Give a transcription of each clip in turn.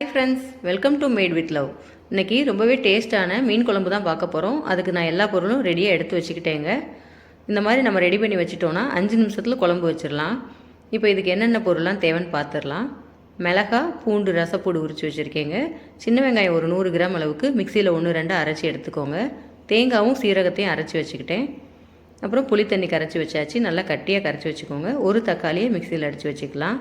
Hi friends welcome to made with love இன்றைக்கி ரொம்பவே டேஸ்ட்டான மீன் குழம்பு தான் பார்க்க போகிறோம் அதுக்கு நான் எல்லா பொருளும் ரெடியாக எடுத்து வச்சுக்கிட்டேங்க. இந்த மாதிரி நம்ம ரெடி பண்ணி வச்சுட்டோன்னா அஞ்சு நிமிஷத்தில் குழம்பு வச்சிடலாம் இப்போ இதுக்கு என்னென்ன பொருள்லாம் தேவைன்னு பார்த்துடலாம் மிளகா பூண்டு ரசப்பூடு உரித்து வச்சுருக்கேங்க. சின்ன வெங்காயம் ஒரு நூறு கிராம் அளவுக்கு மிக்சியில் ஒன்று ரெண்டு அரைச்சி எடுத்துக்கோங்க. தேங்காவும் சீரகத்தையும் அரைச்சி வச்சுக்கிட்டேன். அப்புறம் புளி தண்ணி கரைச்சி வச்சாச்சு. நல்லா கட்டியாக கரைச்சி வச்சுக்கோங்க. ஒரு தக்காளியை மிக்சியில் அடித்து வச்சுக்கலாம்.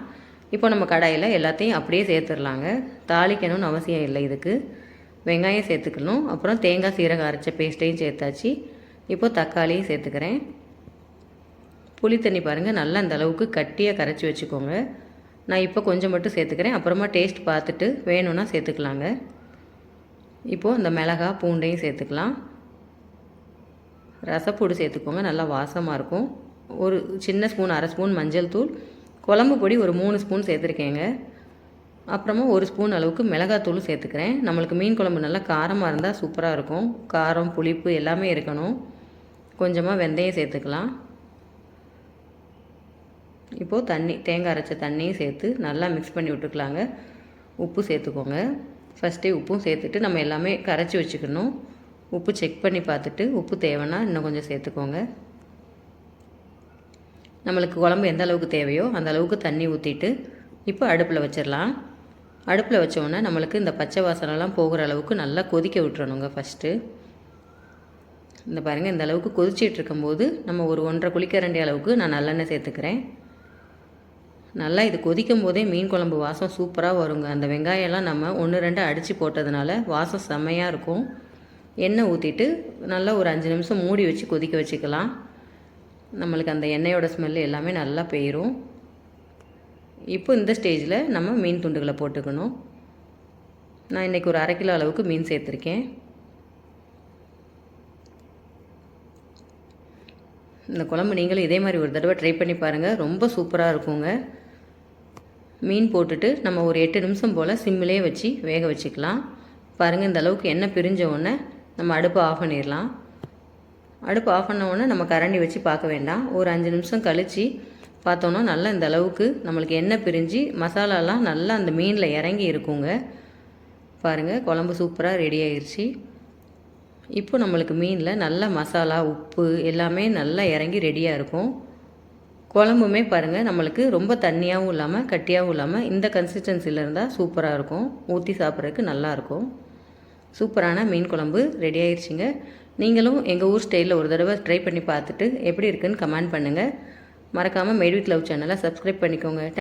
இப்போ நம்ம கடாயில் எல்லாத்தையும் அப்படியே சேர்த்துடலாங்க. தாளிக்கணும்னு அவசியம் இல்லை இதுக்கு. வெங்காயம் சேர்த்துக்கணும். அப்புறம் தேங்காய் சீரகம் அரைச்ச பேஸ்ட்டையும் சேர்த்தாச்சு. இப்போ தக்காளியும் சேர்த்துக்கிறேன். புளி தண்ணி பாருங்கள் நல்லா அந்த அளவுக்கு கட்டியாக கரைச்சி வச்சுக்கோங்க. நான் இப்போ கொஞ்சம் மட்டும் சேர்த்துக்கிறேன். அப்புறமா டேஸ்ட் பார்த்துட்டு வேணும்னா சேர்த்துக்கலாங்க. இப்போது அந்த மிளகா பூண்டையும் சேர்த்துக்கலாம். ரசப்பூடு சேர்த்துக்கோங்க. நல்லா வாசமாக இருக்கும். ஒரு சின்ன ஸ்பூன் அரை ஸ்பூன் மஞ்சள் தூள். குழம்பு பொடி ஒரு மூணு ஸ்பூன் சேர்த்துருக்கேங்க. அப்புறமா ஒரு ஸ்பூன் அளவுக்கு மிளகாத்தூள் சேர்த்துக்கிறேன். நம்மளுக்கு மீன் குழம்பு நல்லா காரமாக இருந்தால் சூப்பராக இருக்கும். காரம் புளிப்பு எல்லாமே இருக்கணும். கொஞ்சமாக வெந்தயம் சேர்த்துக்கலாம். இப்போது தண்ணி தேங்காய் அரைச்ச தண்ணியும் சேர்த்து நல்லா மிக்ஸ் பண்ணி விட்டுக்கலாங்க. உப்பு சேர்த்துக்கோங்க. ஃபஸ்ட்டே உப்பும் சேர்த்துட்டு நம்ம எல்லாமே கரைச்சி வச்சுக்கணும். உப்பு செக் பண்ணி பார்த்துட்டு உப்பு தேவைன்னா இன்னும் கொஞ்சம் சேர்த்துக்கோங்க. நம்மளுக்கு குழம்பு எந்த அளவுக்கு தேவையோ அந்த அளவுக்கு தண்ணி ஊற்றிட்டு இப்போ அடுப்பில் வச்சிடலாம் அடுப்பில் வச்சோன்னே நம்மளுக்கு இந்த பச்சை வாசனைலாம் போகிற அளவுக்கு நல்லா கொதிக்க விட்டுறணுங்க ஃபஸ்ட்டு இந்த பாருங்கள் இந்த அளவுக்கு கொதிச்சிட்டு இருக்கும்போது நம்ம ஒரு ஒன்றரை குளிக்கரண்டி அளவுக்கு நான் நல்லெண்ணெய் சேர்த்துக்கிறேன். நல்லா இது கொதிக்கும் போதே மீன் குழம்பு வாசம் சூப்பராக வருங்க. அந்த வெங்காயம்லாம் நம்ம ஒன்று ரெண்டு அடித்து போட்டதுனால வாசம் செம்மையாக இருக்கும். எண்ணெய் ஊற்றிட்டு நல்லா ஒரு அஞ்சு நிமிஷம் மூடி வச்சு கொதிக்க வச்சுக்கலாம். நம்மளுக்கு அந்த எண்ணெயோட ஸ்மெல் எல்லாமே நல்லா போயிடும் இப்போ இந்த ஸ்டேஜில் நம்ம மீன் துண்டுகளை போட்டுக்கணும். நான் இன்றைக்கி ஒரு அரை கிலோ அளவுக்கு மீன் சேர்த்துருக்கேன். இந்த குழம்பு நீங்களும் இதே மாதிரி ஒரு தடவை ட்ரை பண்ணி பாருங்கள் ரொம்ப சூப்பராக இருக்குங்க. மீன் போட்டுட்டு நம்ம ஒரு எட்டு நிமிஷம் போல் சிம்மிலே வச்சு வேக வச்சுக்கலாம். பாருங்கள் இந்த அளவுக்கு எண்ணெய் பிரிஞ்ச உடனே நம்ம அடுப்பை ஆஃப் பண்ணிடலாம். அடுப்பு ஆஃப் பண்ண உடனே நம்ம கரண்டி வச்சு பார்க்க வேண்டாம். ஒரு அஞ்சு நிமிஷம் கழித்து பார்த்தோன்னா நல்லா இந்த அளவுக்கு நம்மளுக்கு எண்ணெய் பிரிஞ்சு மசாலாலாம் நல்லா அந்த மீனில் இறங்கி இருக்குங்க. பாருங்கள் குழம்பு சூப்பராக ரெடி ஆயிடுச்சு இப்போ நம்மளுக்கு மீனில் நல்ல மசாலா உப்பு எல்லாமே நல்லா இறங்கி ரெடியாக இருக்கும். குழம்புமே பாருங்கள் நம்மளுக்கு ரொம்ப தண்ணியாகவும் இல்லாமல் கட்டியாகவும் இல்லாமல் இந்த கன்சிஸ்டன்சியில் இருந்தால் சூப்பராக இருக்கும். ஊற்றி சாப்பிட்றதுக்கு நல்லாயிருக்கும் சூப்பரான மீன் குழம்பு ரெடி ஆயிடுச்சுங்க நீங்களும் எங்கள் ஊர் ஸ்டைலில் ஒரு தடவை ட்ரை பண்ணி பார்த்துட்டு எப்படி இருக்குன்னு கமெண்ட் பண்ணுங்கள் மறக்காமல் மேட் வித் லவ் சேனலை சப்ஸ்கிரைப் பண்ணிக்கோங்க.